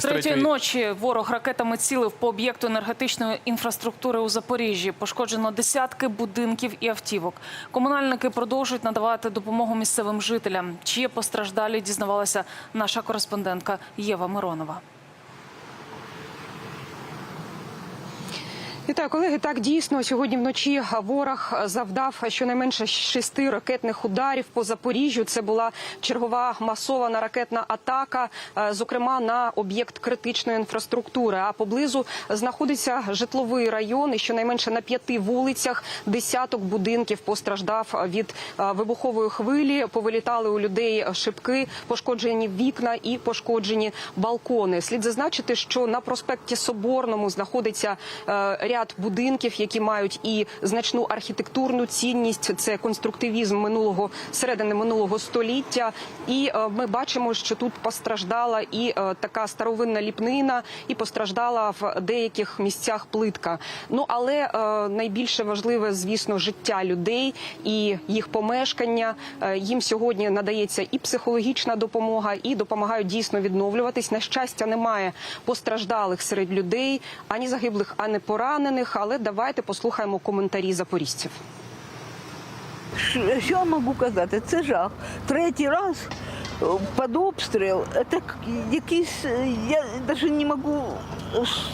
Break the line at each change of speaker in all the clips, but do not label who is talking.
З третьої ночі ворог ракетами цілив по об'єкту енергетичної інфраструктури у Запоріжжі. Пошкоджено десятки будинків і автівок. Комунальники продовжують надавати допомогу місцевим жителям. Чиє постраждалі дізнавалася наша кореспондентка Єва Миронова.
Вітаю, колеги. Так дійсно сьогодні вночі ворог завдав щонайменше шести ракетних ударів по Запоріжжю. Це була чергова масована ракетна атака, е, зокрема на об'єкт критичної інфраструктури. А поблизу знаходиться житловий район. І щонайменше на п'яти вулицях десяток будинків постраждав від е, вибухової хвилі. Повилітали у людей шибки, пошкоджені вікна і пошкоджені балкони. Слід зазначити, що на проспекті Соборному знаходиться е, ряд будинків, які мають і значну архітектурну цінність. Це конструктивізм минулого середини минулого століття. І е, ми бачимо, що тут постраждала і е, така старовинна ліпнина, і постраждала в деяких місцях плитка. Ну але е, найбільше важливе, звісно, життя людей і їх помешкання. Їм сьогодні надається і психологічна допомога, і допомагають дійсно відновлюватись. На щастя, немає постраждалих серед людей, ані загиблих, ані поранених. Але давайте послухаємо коментарі запорізців.
Що я можу казати? Це жах. Третій раз е, під обстріл. Це якийсь, е, я навіть не можу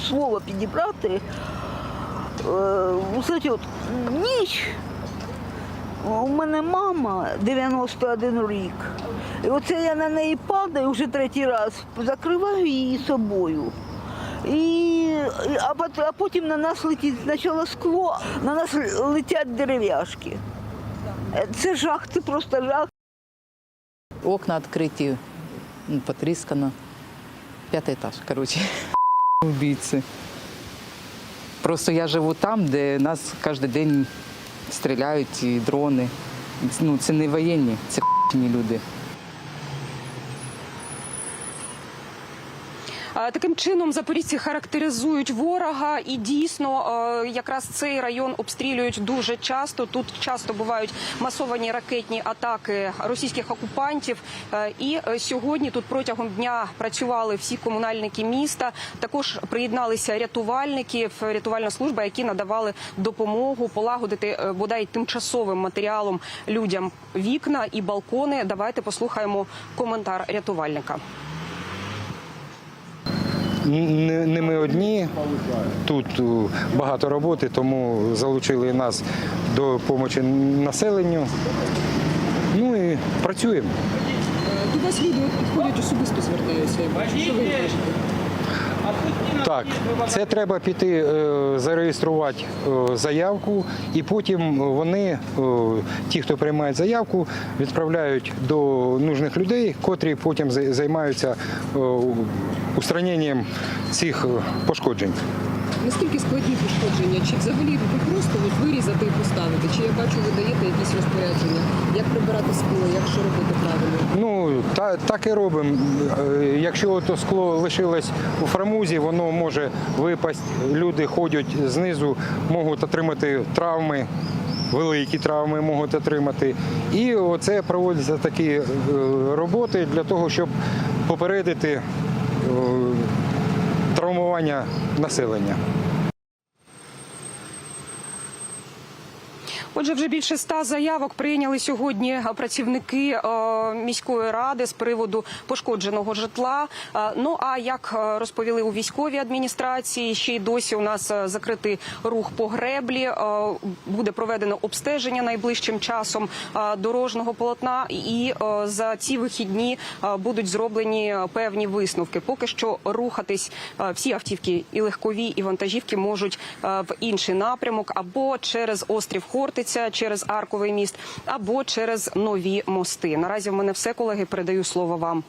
слово підібрати. Е, Знаєте, от ніч. У мене мама 91 рік. І оце я на неї падаю вже третій раз, закриваю її собою І, а, пот- а потім на нас летить спочатку скло, на нас летять дерев'яшки. Е, Це жах, це просто жах.
Окна открыты, ну, потрескано. Пятый этаж, короче. Убийцы. Просто я живу там, де нас кожен день стріляють і дрони. Ну, це не воєнні, це люди.
Таким чином запорізьці характеризують ворога, і дійсно е, якраз цей район обстрілюють дуже часто. Тут часто бувають масовані ракетні атаки російських окупантів. Е, І е, сьогодні тут протягом дня працювали всі комунальники міста. Також приєдналися рятувальники, рятувальна служба, які надавали допомогу полагодити бодай тимчасовим матеріалом людям вікна і балкони. Давайте послухаємо коментар рятувальника.
Не, ми одні. Тут е, багато роботи, тому залучили нас до допомоги населенню. Ну і працюємо.
До вас люди підходять особисто звертаються. Я бачу, що ви кажете?
Так, це треба піти е, зареєструвати е, заявку, і потім вони, е, ті, хто приймає заявку, відправляють до нужних людей, котрі потім займаються устраненням цих пошкоджень.
Наскільки складні пошкодження? Чи взагалі просто вирізати і поставити? Чи я бачу, ви даєте якісь розпорядження? Як прибирати скло, як що робити правильно?
Ну та, так і робимо. Е, Якщо то скло лишилось у фрамузі, воно може випасть. Люди ходять знизу, можуть отримати травми. Великі травми можуть отримати. І оце проводяться такі е, роботи для того, щоб попередити е, травмування населення.
Отже, вже більше ста заявок прийняли сьогодні е, працівники е, міської ради з приводу пошкодженого житла. Е, Ну а як розповіли у військовій адміністрації, ще й досі у нас закритий рух по греблі. Буде проведено обстеження найближчим часом дорожнього полотна, і за ці вихідні будуть зроблені певні висновки. Поки що рухатись всі автівки і легкові, і вантажівки можуть в інший напрямок або через острів Хортиця, через Арковий міст, або через нові мости. Наразі в мене все, колеги. Передаю слово вам.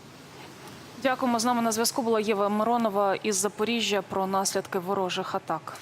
Дякуємо. З нами на зв'язку була Єва Миронова із Запоріжжя про наслідки ворожих атак.